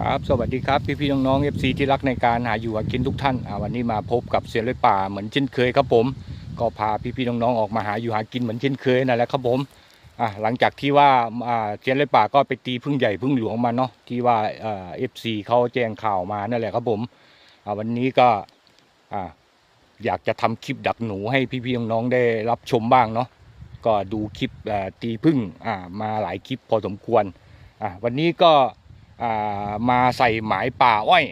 ครับสวัสดีครับพี่พี่ๆน้องๆ FC ที่รักในการหาอยู่หากินทุกท่านวันนี้มาพบกับเสียเลยป่าเหมือนเช่นเคยครับผม ก็พาพี่พี่ๆน้องๆออกมาหาอยู่หากินเหมือนเช่นเคยนั่นแหละครับผมหลังจากที่ว่าเสียเลยป่าก็ไปตีพึ่งใหญ่พึ่งหลวงมาเนาะที่ว่าเอฟซีเขาแจ้งข่าวมานั่นแหละครับผมวันนี้ก็อยากจะทำคลิปดักหนูให้พี่พี่ๆน้องๆได้รับชมบ้างเนาะก็ดูคลิปตีพึ่งมาหลายคลิปพอสมควรวันนี้ก็ มาใส่หมายป่าอ้อย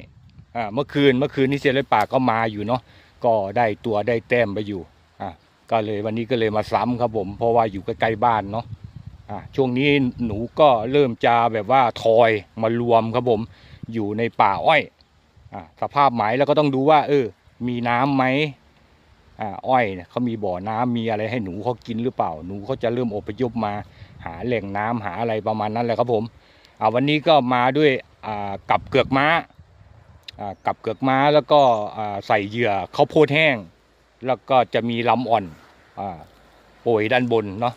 เมื่อคืนเมื่อคืนนี้เซียนเลยป่าก็มาอยู่เนาะก็ได้ตัวได้แต้มไปอยู่ก็เลยวันนี้ก็เลยมาซ้ำครับผมเพราะว่าอยู่ใกล้ๆบ้านเนาะช่วงนี้หนูก็เริ่มจะแบบว่าทอยมารวมครับผมอยู่ในป่าอ้อยอสภาพหมายแล้วก็ต้องดูว่า เออ มีน้ำไหมอ้อยเนี่ยเขามีบ่อน้ำมีอะไรให้หนูเขากินหรือเปล่า หนูเขาจะเริ่มอพยพมาหาแหล่งน้ำหาอะไรประมาณนั้นแหละครับผม วันนี้ก็มาด้วยกับเกือกม้ากับเกือกม้าแล้วก็ใส่เหยื่อข้าวโพดแห้ง แล้วก็จะมีลำอ่อนอ่าโปรยด้านบนเนาะ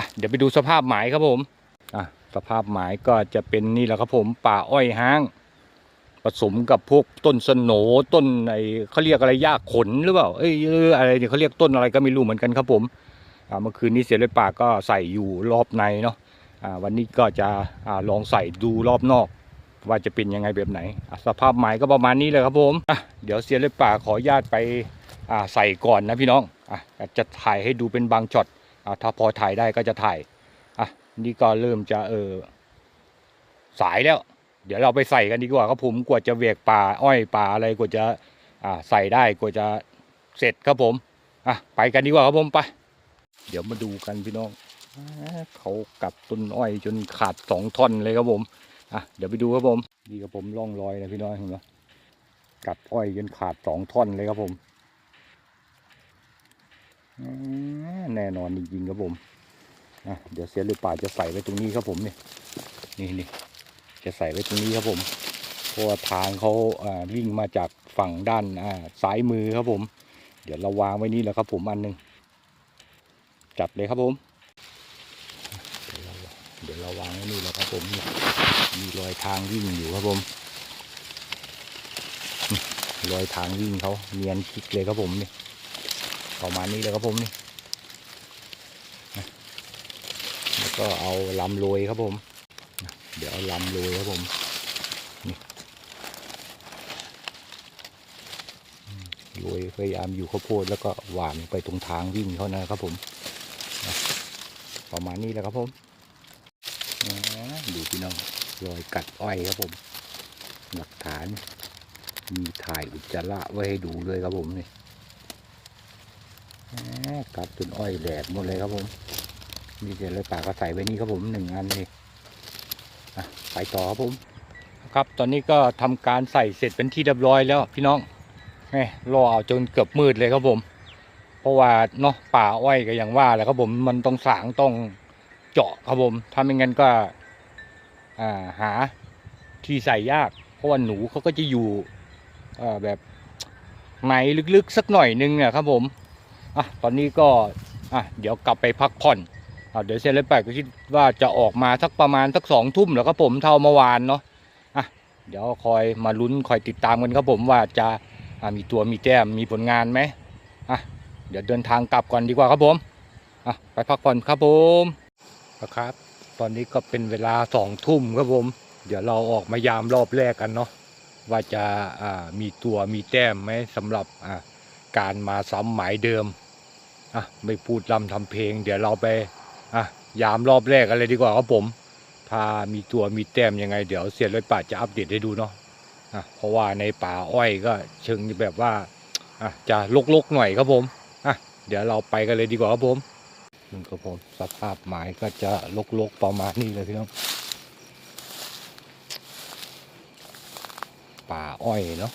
ะเดี๋ยวไปดูสภาพหมายครับผมสภาพหมายก็จะเป็นนี่แหละครับผมป่าอ้อยห้าง ผสมกับพวกต้นสนโหนต้นไอเขาเรียกอะไรหญ้าขนหรือเปล่าเอ้ยอะไรเนี่ยเขาเรียกต้นอะไรก็ไม่รู้เหมือนกันครับผมเมื่อคืนนี้เสียเลยป่าก็ใส่อยู่รอบในเนาะ วันนี้ก็จะอลองใส่ดูรอบนอก ว่าจะเป็นยังไงแบบไหน สภาพหมายก็ประมาณนี้เลยครับผมเดี๋ยวเซียนเล็บป่าขอญาตไปใส่ก่อนนะพี่น้องอจะถ่ายให้ดูเป็นบางช็อตอถ้าพอถ่ายได้ก็จะถ่ายนี่ก็เริ่มจะเออสายแล้ว เดี๋ยวเราไปใส่กันดีกว่าครับผมกว่าจะเวกป่าอ้อยป่าอะไรกว่าจะาใส่ได้กว่าจะเสร็จครับผมอะไปกันดีกว่าครับผมไป เดี๋ยวมาดูกันพี่น้อง เขากับต้นอ้อยจนขาดสองท่อนเลยครับผมอะเดี๋ยวไปดูครับผมนี่ครับผมร่องรอยนะพี่น้องเห็นไหมกับอ้อยจนขาดสองท่อนเลยครับผมแน่นอนจริงๆครับผมอะเดี๋ยวเสียหรือป่าจะใส่ไว้ตรงนี้ครับผมเนี่ยนี่นี่จะใส่ไว้ตรงนี้ครับผมเพราะว่าทางเขาอ่าวิ่งมาจากฝั่งด้านอ่าซ้ายมือครับผม เดี๋ยวเราวางไว้นี่แหละครับผมอันหนึงจัดเลยครับผม เดี๋ยวเราวางไว้นี่แหละครับผมนี่มีรอยทางวิ่งอยู่ครับผมรอยทางวิ่งเขาเนียนคลิกเลยครับผมนี่ประมาณนี้เลยครับผมนี่แล้วก็เอาลำโรยครับผม เดี๋ยวเอาลำโรยครับผมนี่โรยพยายามอยู่ข้าวโพดแล้วก็หวานไปตรงทางวิ่งเขานะครับผม ประมาณนี้แหละครับผม ดูพี่น้องรอยกัดอ้อยครับผม หลักฐาน มีถ่ายอุจจาระไว้ให้ดูเลยครับผมนี่กัดจนอ้อยแหลกหมดเลยครับผมมีเศษเลยปากก็ใส่ไว้นี่ครับผมหนึ่งอันนี่ไปต่อครับผมครับตอนนี้ก็ทำการใส่เสร็จเป็นที่เรียบร้อยแล้วพี่น้องแหมรอเอาจนเกือบมืดเลยครับผม เพราะว่าเนาะป่าอ้อยก็อย่างว่าแหละครับผมมันต้องสางต้อง เจาะครับผมถ้าไม่งั้นก็หาที่ใส่ยาก เพราะว่าหนูเขาก็จะอยู่แบบในลึกๆสักหน่อยนึงเนี่ยครับผมอะตอนนี้ก็อะเดี๋ยวกลับไปพักผ่อนอะเดี๋ยวเซเลนแปดก็คิดว่าจะออกมาสักประมาณสักสองทุ่มแล้วครับผมเท่าเมื่อวานเนาะอะเดี๋ยวคอยมาลุ้นคอยติดตามกันครับผมว่าจะอะมีตัวมีแต้มมีผลงานไหมอะเดี๋ยวเดินทางกลับก่อนดีกว่าครับผมอะไปพักผ่อนครับผม นะครับ ตอนนี้ก็เป็นเวลาสองทุ่มครับผม เดี๋ยวเราออกมายามรอบแรกกันเนาะว่าจะมีตัวมีแต้มไหมสำหรับการมาซ้ำหมายเดิมอะไม่พูดลำทำเพลง เดี๋ยวเราไปอะยามรอบแรกกันเลยดีกว่าครับผม ถ้ามีตัวมีแต้มยังไง เดี๋ยวเสียรถป่าจะอัปเดตให้ดูเนาะอะเพราะว่าในป่าอ้อยก็เชิงแบบว่าอะจะลกๆหน่อยครับผมอะเดี๋ยวเราไปกันเลยดีกว่าครับผม นี่ครับผมสภาพหมายก็จะลกๆประมาณนี้เลยพี่น้องป่าอ้อยเนาะ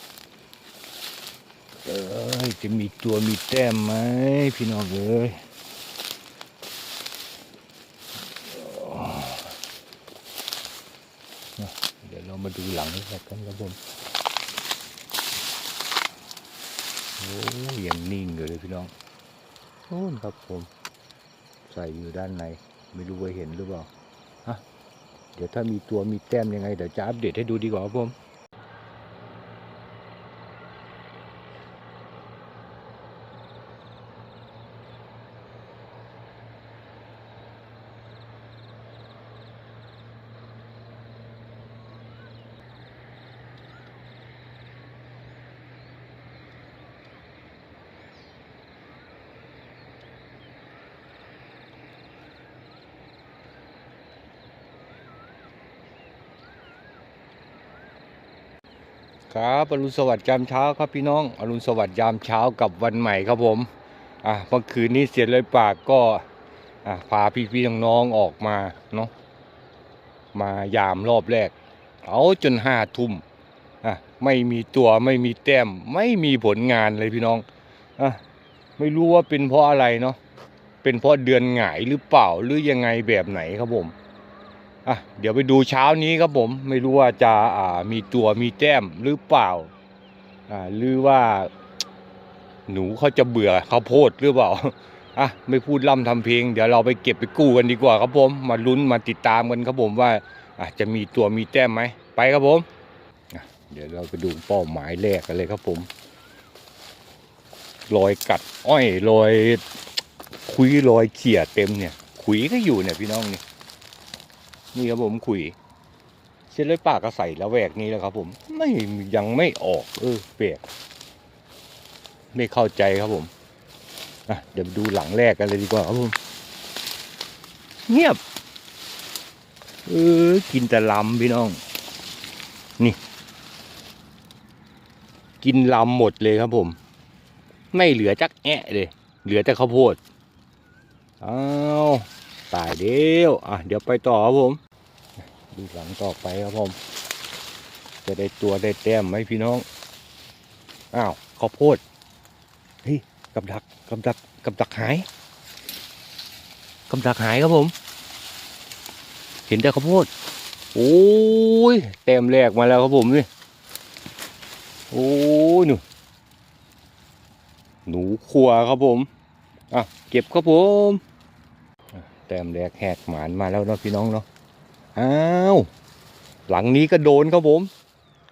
เอ้ยจะมีตัวมีแต้มไหมพี่น้องเอ้ยเดี๋ยวเรามาดูหลังกันกันครับผมโอ้ยยังนิ่งอยู่เลยพี่น้องโอ้นครับผม ใส่อยู่ด้านใน ไม่รู้ว่าเห็นหรือเปล่าฮะเดี๋ยวถ้ามีตัวมีแต้มยังไง เดี๋ยวจะอัปเดตให้ดูดีกว่าครับผม ครับอรุณสวัสดิ์ยามเช้าครับพี่น้องอรุณสวัสดิ์ยามเช้ากับวันใหม่ครับผมอะเมื่อคืนนี้เสียเลยปากก็อะพาพี่ๆน้องๆออกมาเนาะมายามรอบแรก เอาจนห้าทุ่มอะไม่มีตัวไม่มีแต้มไม่มีผลงานเลยพี่น้องอะไม่รู้ว่าเป็นเพราะอะไรเนาะเป็นเพราะเดือนหงายหรือเปล่าหรือยังไงแบบไหนครับผม อะเดี๋ยวไปดูเช้านี้ครับผมไม่รู้ว่าจะอ่ามีตัวมีแต้มหรือเปล่าอ่าหรือว่า หนูเขาจะเบื่อเขาโพดหรือเปล่าอะไม่พูดล่ำทำเพลง เดี๋ยวเราไปเก็บไปกู้กันดีกว่าครับผมมาลุ้นมาติดตามกันครับผมว่าอะจะมีตัวมีแต้มไหมไปครับผมเดี๋ยวเราไปดูเป้าหมายแรกกันเลยครับผมรอยกัด อ้อยรอยคุยรอยเขี่ยเต็มเนี่ยขุยก็อยู่เนี่ยพี่น้องเนี่ย นี่ครับผมขุยเส้นเลือดปากก็ใส่แล้วแวกนี้แล้วครับ ผมไม่ยังไม่ออก เออเปียกไม่เข้าใจครับผมอะเดี๋ยวดูหลังแรกกันเลยดีกว่าครับผม เงียบ เออกินแต่ลำพี่น้อง นี่ กินลำหมดเลยครับผม ไม่เหลือจักแอะเลย เหลือแต่ข้าวโพดอ้าว ตายเดียวอะเดี๋ยวไปต่อครับผมดูหลังต่อไปครับผม จะได้ตัวได้แต้มไหมพี่น้องอ้าวข้าวโพดเฮ้ยกับดักกับดักกับดักหายกับดักหายครับผม เห็นแต่ข้าวโพดโอ้ยแต้มแรกมาแล้วครับผมนี่โอ้ยหนูหนูครัวครับผมอะเก็บครับผม ต้มแรกแหกหมานมาแล้วเนาะพี่น้องเนาะอ้าวหลังนี้ก็โดนครับผม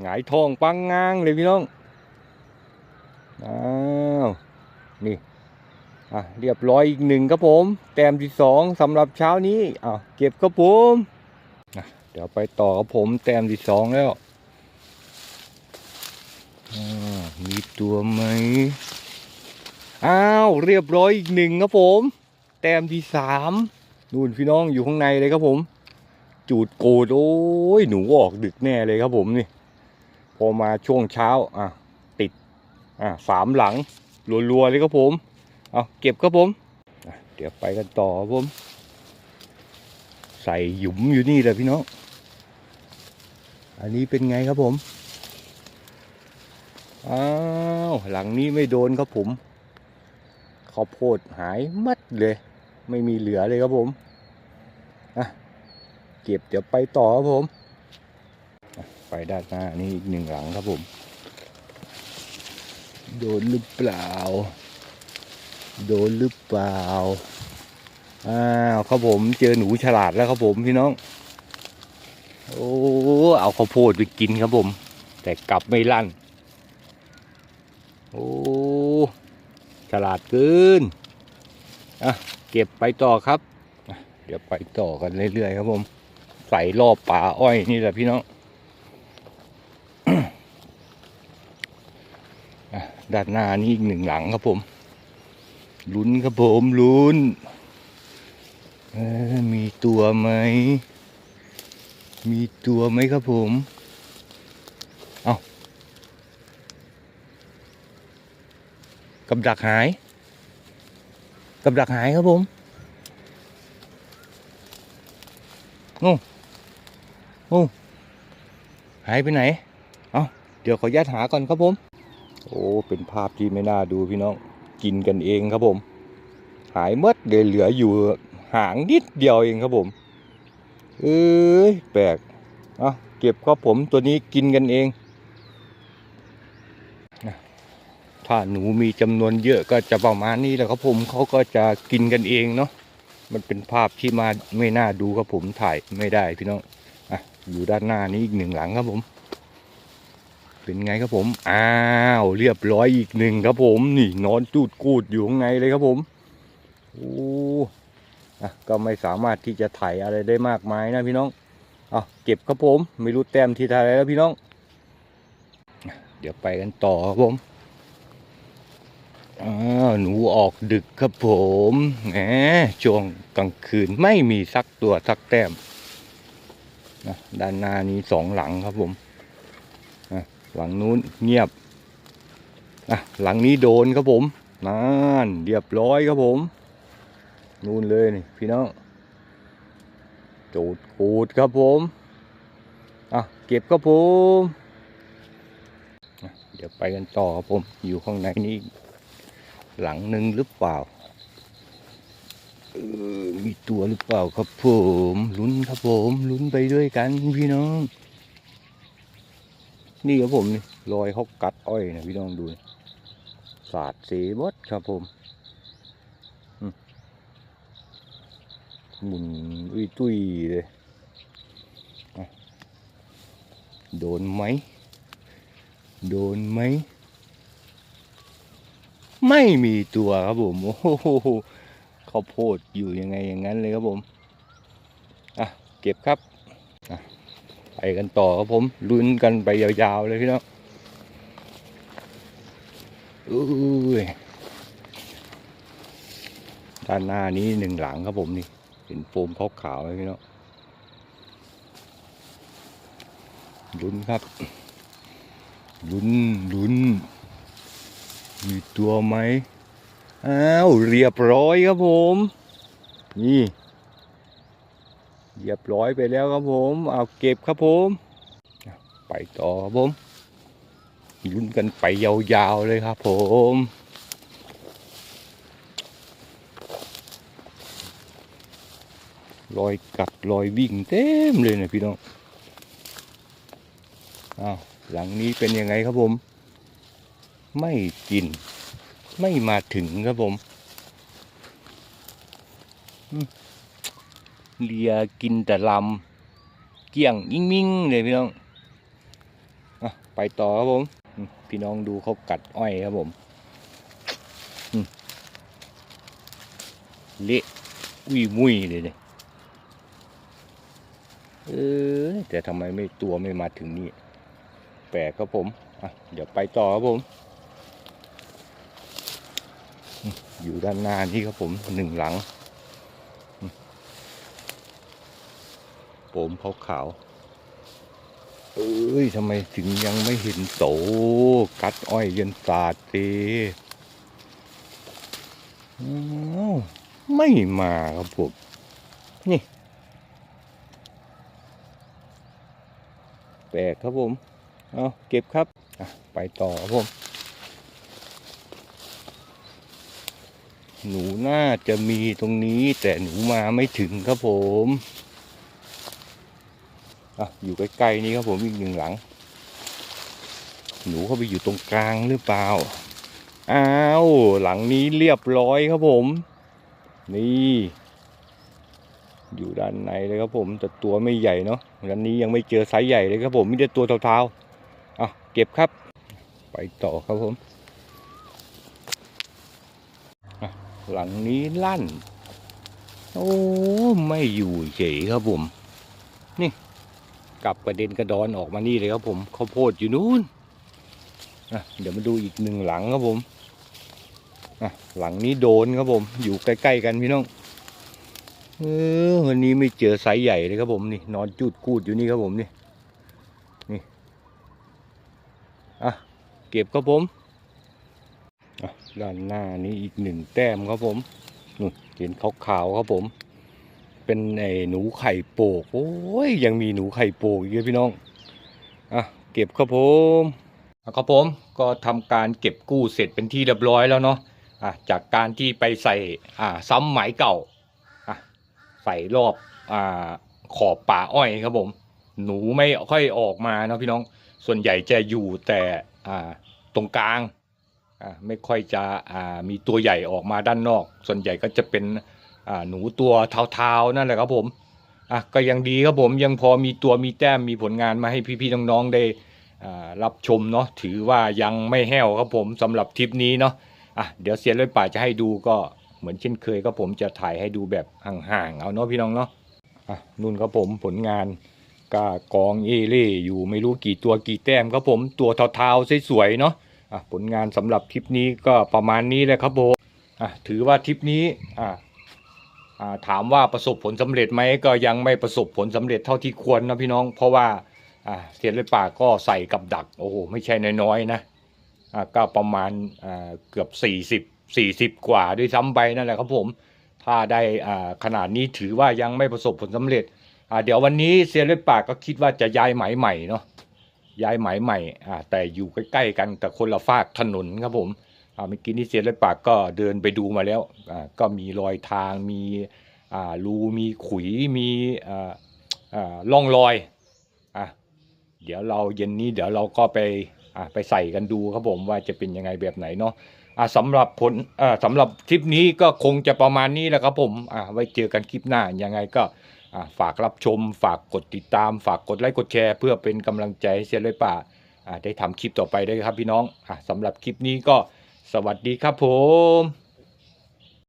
หงายทองปังงางเลยพี่น้องอ้าวนี่อะเรียบร้อยอีกหนึ่งครับผม แต้มที่สองสำหรับเช้านี้อะเก็บครับผมเดี๋ยวไปต่อครับผมแต้มที่สองแล้วมีตัวไหมอ้าวเรียบร้อยอีกหนึ่งครับผม แต้มที่สาม นู่นพี่น้องอยู่ข้างในเลยครับผม จูดโกดโอ้ยหนูออกดึกแน่เลยครับผมนี่ พอมาช่วงเช้าอะติดอะสามหลังรัวๆเลยครับผมเอาเก็บครับผมเดี๋ยวไปกันต่อครับผม ใส่หยุมอยู่นี่แหละพี่น้องอันนี้เป็นไงครับผมอ้าวหลังนี้ไม่โดนครับผมข้าวโพดหายมัดเลย ไม่มีเหลือเลยครับผมอะเก็บเดี๋ยวไปต่อครับผม ไปด้านหน้านี่อีกหนึ่งหลังครับผม โดนหรือเปล่า โดนหรือเปล่าอ้าวครับผมเจอหนูฉลาดแล้วครับผมพี่น้องโอ้เอาข้าวโพดไปกินครับผม แต่กลับไม่ลั่น โอ้ฉลาดเกิน อะเก็บไปต่อครับ เดี๋ยวไปต่อกันเรื่อยๆครับผม ใส่รอบป่าอ้อยนี่แหละพี่น้องอด้านหน้านี่อีกหนึ่งหลังครับผม ลุ้นครับผมลุ้นมีตัวไหม มีตัวไหมครับผม เอากับดักหาย กับดักหายครับผมโอ้โอ้หายไปไหน เอาเดี๋ยวขออนุญาตหาก่อนครับผม โอ้ เป็นภาพที่ไม่น่าดูพี่น้อง กินกันเองครับผม หายหมดเดี๋ยเหลืออยู่หางนิดเดียวเองครับผม เอ้ย แปลก เอาเก็บครับผมตัวนี้กินกันเองนะ ถ้าหนูมีจำนวนเยอะก็จะประมาณนี้แหละครับผมเขาก็จะกินกันเองเนาะมันเป็นภาพที่มาไม่น่าดูครับผมถ่ายไม่ได้พี่น้องอะอยู่ด้านหน้านี้อีกหนึ่งหลังครับผม เป็นไงครับผมอ้าวเรียบร้อยอีกหนึ่งครับผม นี่นอนจูดกูดอยู่ข้างในเลยครับผมโอ้อะก็ไม่สามารถที่จะถ่ายอะไรได้มากมายนะพี่น้องเอาเก็บครับผม ไม่รู้แต้มที่เท่าไหรแล้วพี่น้อง เดี๋ยวไปกันต่อครับผม อ้าวหนูออกดึกครับผมแหมช่วงกลางคืนไม่มีสักตัวสักแต้มนะด้านหน้านี้สองหลังครับผมอะหลังนู้นเงียบอะหลังนี้โดนครับผมนั่นเรียบร้อยครับผม นู่นเลยนี่พี่น้องจูดกูดครับผมอะเก็บครับผม เดี๋ยวไปกันต่อครับผม อยู่ข้างในนี้ หลังหนึ่งหรือเปล่าเออมีตัวหรือเปล่าครับผมลุ้นครับผมลุ้นไปด้วยกันพี่น้อง นี่ครับผมนี่รอยเขากัดอ้อยนะพี่น้องดูนี่สาดสีบดครับผมหมุนอุ้ยตุ้ยเลยโดนไหม โดนไหม ไม่มีตัวครับผมโอ้โหข้าวโพดอยู่ยังไงอย่างนั้นเลยครับผมอะเก็บครับไปกันต่อครับผมลุ้นกันไปยาวๆเลยพี่น้องอุ้ยด้านหน้านี้หนึ่งหลังครับผมนี่ เห็นโฟมขาวๆไหมพี่น้องลุ้นครับลุ้นลุ้น มีตัวไหมอ้าวเรียบร้อยครับผม นี่เรียบร้อยไปแล้วครับผม เอาเก็บครับผม ไปต่อครับผมลุ้นกันไปยาวๆเลยครับผมรอยกัดรอยวิ่งเต็มเลยนะพี่น้องอ้าวหลังนี้เป็นยังไงครับผม ไม่กิน ไม่มาถึงครับผมเลียกินแต่ลำเกี่ยงยิ่งมิ่งเลยพี่น้องอไปต่อครับผม พี่น้องดูเขากัดอ้อยครับผมเละอุ้ยมุ้ยเลยเนี่ยเออแต่ทำไมไม่ตัวไม่มาถึงนี่แปลกครับผม อะ เดี๋ยวไปต่อครับผม อยู่ด้านหน้านี่ครับผมหนึ่งหลังอืมโปมขาวขาวเอ้ยทำไมถึงยังไม่เห็นโตกัดอ้อยยันสาดเตไม่มาครับผมนี่แปลกครับผม เอาเก็บครับ ไปต่อครับผม หนูน่าจะมีตรงนี้ แต่หนูมาไม่ถึงครับผมอะอยู่ใกล้ๆนี้ครับผมอีกหนึ่งหลัง หนูเข้าไปอยู่ตรงกลางหรือเปล่าอ้าวหลังนี้เรียบร้อยครับผม นี่ อยู่ด้านในเลยครับผม แต่ตัวไม่ใหญ่เนาะด้านนี้ยังไม่เจอไซส์ใหญ่เลยครับผมมีแต่ตัวเทาๆอะเก็บครับ ไปต่อครับผมอะ หลังนี้ลั่น โอ้ ไม่อยู่เฉยครับผม นี่กลับกระเด็นกระดอนออกมานี่เลยครับผมข้าวโพดอยู่นู้นอะเดี๋ยวมาดูอีกหนึ่งหลังครับผมอะหลังนี้โดนครับผม อยู่ใกล้ๆกันพี่น้องเออวันนี้ไม่เจอไซส์ใหญ่เลยครับผมนี่นอนจูดกูดอยู่นี่ครับผมนี่นี่อะเก็บครับผม ด้านหน้านี้อีกหนึ่งแต้มครับผมนู่นเห็นขาวๆครับผม เป็นไอ้หนูไข่โปกโอ้ยยังมีหนูไข่โปกอีกเลยพี่น้องอะเก็บครับผมอะครับผมก็ทำการเก็บกู้เสร็จเป็นที่เรียบร้อยแล้วเนาะอะจากการที่ไปใส่อ่าซ้ำไหมเก่าใส่รอบอ่าขอบป่าอ้อยครับผม หนูไม่ค่อยออกมาเนาะพี่น้องส่วนใหญ่จะอยู่แต่อ่าตรงกลาง ไม่ค่อยจะมีตัวใหญ่ออกมาด้านนอก ส่วนใหญ่ก็จะเป็นหนูตัวเทาๆนั่นแหละครับผมอะก็ยังดีครับผมยังพอมีตัวมีแต้มมีผลงานมาให้พี่ๆน้องๆได้รับชมเนาะถือว่ายังไม่แห้วครับผมสำหรับทริปนี้เนาะอะเดี๋ยวเสียเลยป่าจะให้ดูก็เหมือนเช่นเคยครับผมจะถ่ายให้ดูแบบห่างๆเอาเนาะพี่น้องเนาะอะนุ่นครับผมผลงานก็กองเอเล่อยู่ไม่รู้กี่ตัวกี่แต้มครับผมตัวเทาๆสวยๆเนาะ ผลงานสำหรับทริปนี้ก็ประมาณนี้แหละครับผมถือว่าทริปนี้ถามว่าประสบผลสำเร็จไหมก็ยังไม่ประสบผลสำเร็จเท่าที่ควรนะพี่น้อง เพราะว่าเสียนเลยป่าก็ใส่กับดักโอ้โหไม่ใช่น้อยๆนะก็ประมาณเกือบ 40 40 กว่าด้วยซ้ำไปนั่นแหละครับผมถ้าได้ขนาดนี้ถือว่ายังไม่ประสบผลสำเร็จเดี๋ยววันนี้เซียนเลือดป่าก็คิดว่าจะย้ายไหมใหม่เนาะ ย้ายหมใหม่อ่าแต่อยู่ใกล้ๆกันแต่คนละฝากถนนครับผมอ่าเมื่อกี้นี่เซียนเลือดปากก็เดินไปดูมาแล้วอ่าก็มีรอยทางมีอ่ารูมีขุยมีอ่าอ่าร่องรอยอะเดี๋ยวเราเย็นนี้เดี๋ยวเราก็ไปอ่าไปใส่กันดูครับผมว่าจะเป็นยังไงแบบไหนเนาะอ่าสำหรับผลอ่าสำหรับคลิปนี้ก็คงจะประมาณนี้แหละครับผมอ่าไว้เจอกันคลิปหน้ายังไงก็ ฝากรับชม ฝากกดติดตาม ฝากกดไลค์กดแชร์เพื่อเป็นกำลังใจให้เซียนเลยป่าได้ทำคลิปต่อไปได้วยครับพี่น้องอ่าสำหรับคลิปนี้ก็สวัสดีครับผม